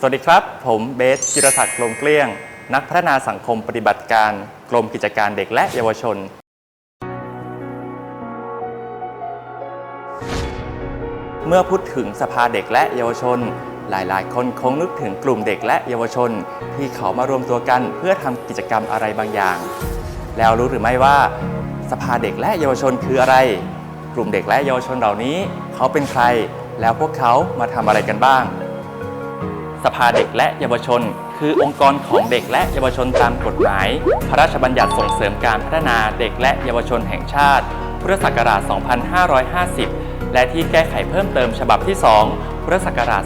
สวัสดีครับ ผมเบสจิรศักดิ์กลมเกลี้ยง นักพัฒนาสังคมปฏิบัติการกรมกิจการเด็กและเยาวชน เมื่อพูดถึงสภาเด็กและเยาวชน หลายๆ คนคงนึกถึงกลุ่มเด็กและเยาวชน ที่เขามารวมตัวกันเพื่อทำกิจกรรมอะไรบางอย่าง แล้วรู้หรือไม่ว่า สภาเด็กและเยาวชนคืออะไร กลุ่มเด็กและเยาวชนเหล่านี้ เขาเป็นใคร แล้วพวกเขามาทำอะไรกันบ้าง สภาเด็กและเยาวชน คือองค์กรของเด็กและเยาวชนตามกฎหมาย พระราชบัญญัติส่งเสริมการพัฒนาเด็กและเยาวชนแห่งชาติ พุทธศักราช 2550 และที่แก้ไขเพิ่มเติมฉบับที่ 2 พุทธศักราช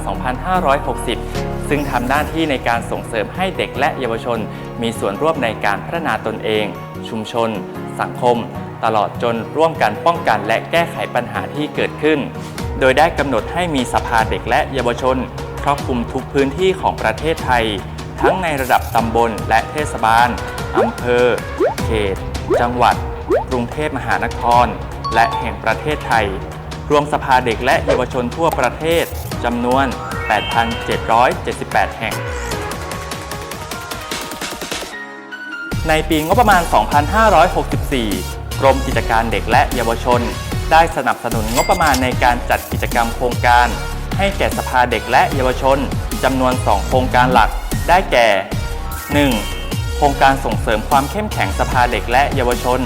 2560 ซึ่งทำหน้าที่ในการส่งเสริมให้เด็กและเยาวชน มีส่วนร่วมในการพัฒนาตนเอง ชุมชน สังคม ตลอดจนร่วมกันป้องกันและแก้ไขปัญหาที่เกิดขึ้น โดยได้กำหนดให้มีสภาเด็กและเยาวชน ครอบคลุมทุกพื้นที่ของประเทศไทย ทั้งในระดับตำบลและเทศบาลอำเภอ เขต จังหวัด กรุงเทพมหานคร และแห่งประเทศไทย รวมสภาเด็กและเยาวชนทั่วประเทศจำนวน 8,778 แห่ง ในปีงบประมาณ 2564 กรมกิจการเด็กและเยาวชน ได้สนับสนุนงบประมาณในการจัดกิจกรรมโครงการ ให้แก่สภาเด็กและเยาวชนจำนวน 2 โครงการหลัก ได้แก่ 1. โครงการส่งเสริมความเข้มแข็งสภาเด็กและเยาวชน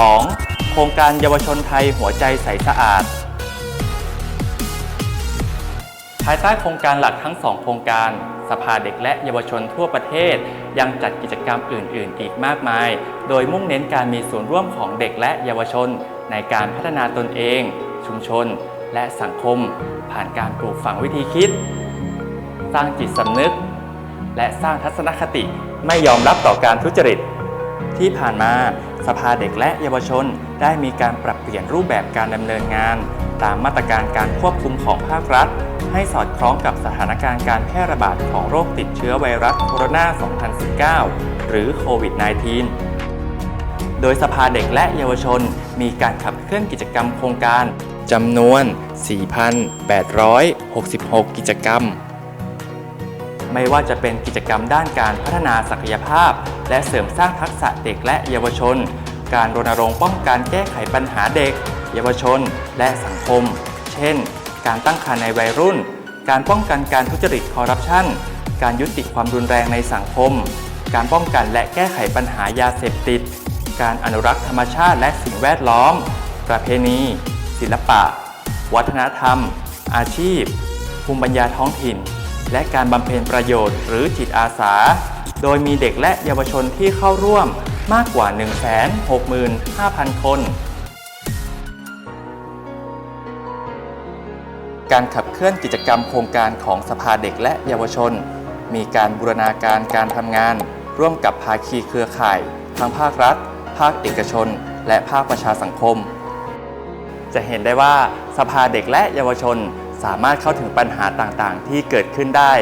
2. โครงการเยาวชนไทยหัวใจใสสะอาด ภายใต้โครงการหลักทั้ง 2 โครงการสภาเด็กและเยาวชนทั่วประเทศ ยังจัดกิจกรรมอื่น ๆ อีกมากมาย โดยมุ่งเน้นการมีส่วนร่วมของเด็กและเยาวชน ในการพัฒนาตนเอง ชุมชน และสังคมผ่านการปลูกฝังวิธีคิด สร้างจิตสำนึก และสร้างทัศนคติไม่ยอมรับต่อการทุจริต ที่ผ่านมาสภาเด็กและเยาวชนได้มีการปรับเปลี่ยนรูปแบบการดำเนินงาน ตามมาตรการการควบคุมของภาครัฐ ให้สอดคล้องกับสถานการณ์การแพร่ระบาดของโรคติดเชื้อไวรัสโคโรนา 2019 หรือโควิด -19 โดยสภาเด็กและเยาวชนมีการขับเคลื่อนกิจกรรมโครงการ จำนวน 4,866 กิจกรรม ไม่ว่าจะเป็นกิจกรรมด้านการพัฒนาศักยภาพ และเสริมสร้างทักษะเด็กและเยาวชน การรณรงค์ป้องกันแก้ไขปัญหาเด็ก เยาวชน และสังคม เช่น การตั้งครรภ์ในวัยรุ่น การป้องกันการทุจริตคอร์รัปชัน การยุติความรุนแรงในสังคม การป้องกันและแก้ไขปัญหายาเสพติด การอนุรักษ์ธรรมชาติและสิ่งแวดล้อม ประเพณี ศิลปะ วัฒนธรรม อาชีพ ภูมิปัญญาท้องถิ่น และการบำเพ็ญประโยชน์หรือจิตอาสา โดยมีเด็กและเยาวชนที่เข้าร่วมมากกว่า 165,000 คน การขับเคลื่อนกิจกรรมโครงการของสภาเด็กและเยาวชน มีการบูรณาการการทำงาน ร่วมกับภาคีเครือข่าย ทั้งภาครัฐ ภาคเอกชน และภาคประชาสังคม จะเห็นได้ว่าสภาเด็กและเยาวชนสามารถเข้าถึงปัญหาต่างๆ ที่เกิดขึ้นได้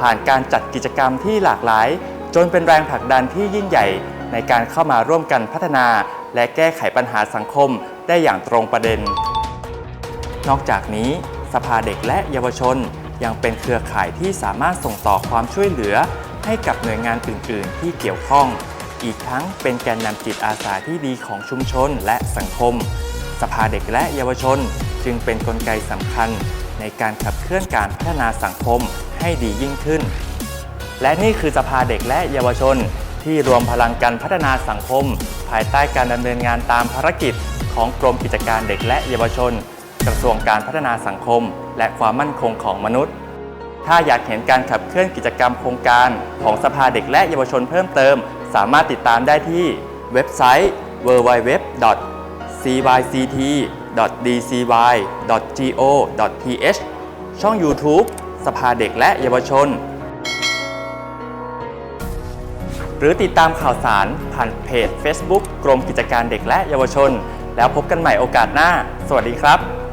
ผ่านการจัดกิจกรรมที่หลากหลาย จนเป็นแรงผลักดันที่ยิ่งใหญ่ ในการเข้ามาร่วมกันพัฒนา และแก้ไขปัญหาสังคมได้อย่างตรงประเด็น นอกจากนี้ สภาเด็กและเยาวชน ยังเป็นเครือข่ายที่สามารถส่งต่อความช่วยเหลือ ให้กับหน่วยงานอื่น ๆ ที่เกี่ยวข้อง อีกทั้งเป็นแกนนำจิตอาสาที่ดีของชุมชนและสังคม สภาเด็กและเยาวชน จึงเป็นนกลไกสำคัญในการขับเคลื่อนการพัฒนาสังคมให้ดียิ่งขึ้น และนี่คือสภาเด็กและเยาวชน ที่รวมพลังกันพัฒนาสังคม ภายใต้การดำเนินงานตามภารกิจ ของกรมกิจการเด็กและเยาวชน กระทรวงการพัฒนาสังคม และความมั่นคงของมนุษย์ ถ้าอยากเห็นการขับเคลื่อนกิจกรรมโครงการของสภาเด็กและเยาวชนเพิ่มเติม สามารถติดตามได้ที่เว็บไซต์ www. cyct.dcy.go.th ช่อง YouTube สภาเด็กและเยาวชน หรือติดตามข่าวสารผ่านเพจ Facebook กรมกิจการเด็กและเยาวชน แล้วพบกันใหม่โอกาสหน้า สวัสดีครับ